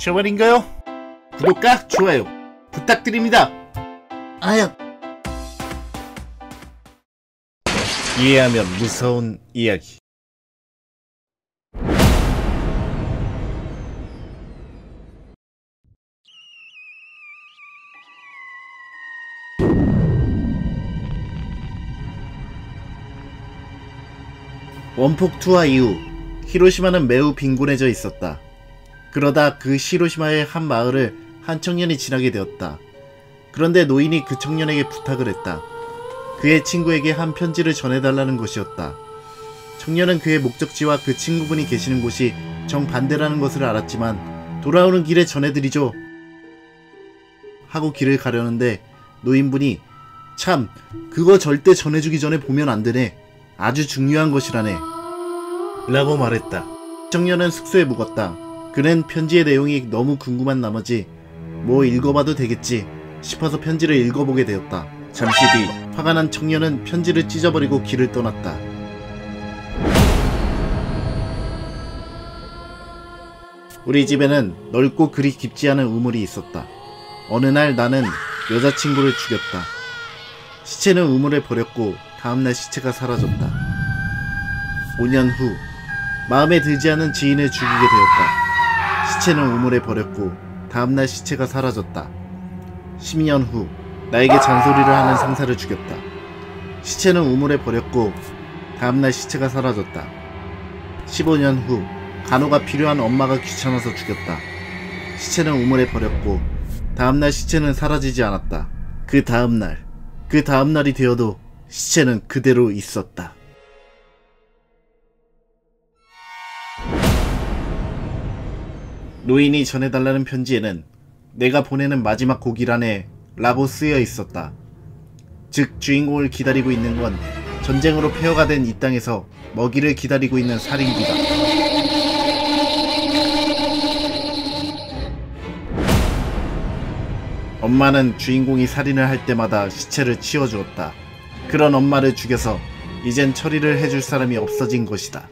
제말인가요? 구독과 좋아요 부탁드립니다. 아야. 이해하면 무서운 이야기. 원폭 투하 이후 히로시마는 매우 빈곤해져 있었다. 그러다 그 히로시마의 한 마을을 한 청년이 지나게 되었다. 그런데 노인이 그 청년에게 부탁을 했다. 그의 친구에게 한 편지를 전해달라는 것이었다. 청년은 그의 목적지와 그 친구분이 계시는 곳이 정반대라는 것을 알았지만 돌아오는 길에 전해드리죠. 하고 길을 가려는데 노인분이 참 그거 절대 전해주기 전에 보면 안 되네. 아주 중요한 것이라네. 라고 말했다. 청년은 숙소에 묵었다. 그는 편지의 내용이 너무 궁금한 나머지 뭐 읽어봐도 되겠지 싶어서 편지를 읽어보게 되었다. 잠시 뒤 화가 난 청년은 편지를 찢어버리고 길을 떠났다. 우리 집에는 넓고 그리 깊지 않은 우물이 있었다. 어느 날 나는 여자친구를 죽였다. 시체는 우물에 버렸고 다음날 시체가 사라졌다. 5년 후 마음에 들지 않은 지인을 죽이게 되었다. 시체는 우물에 버렸고 다음날 시체가 사라졌다. 10년 후 나에게 잔소리를 하는 상사를 죽였다. 시체는 우물에 버렸고 다음날 시체가 사라졌다. 15년 후 간호가 필요한 엄마가 귀찮아서 죽였다. 시체는 우물에 버렸고 다음날 시체는 사라지지 않았다. 그 다음날 그 다음날이 되어도 시체는 그대로 있었다. 노인이 전해달라는 편지에는 내가 보내는 마지막 곡이란에 라고 쓰여 있었다. 즉 주인공을 기다리고 있는 건 전쟁으로 폐허가 된 이 땅에서 먹이를 기다리고 있는 살인귀다. 엄마는 주인공이 살인을 할 때마다 시체를 치워주었다. 그런 엄마를 죽여서 이젠 처리를 해줄 사람이 없어진 것이다.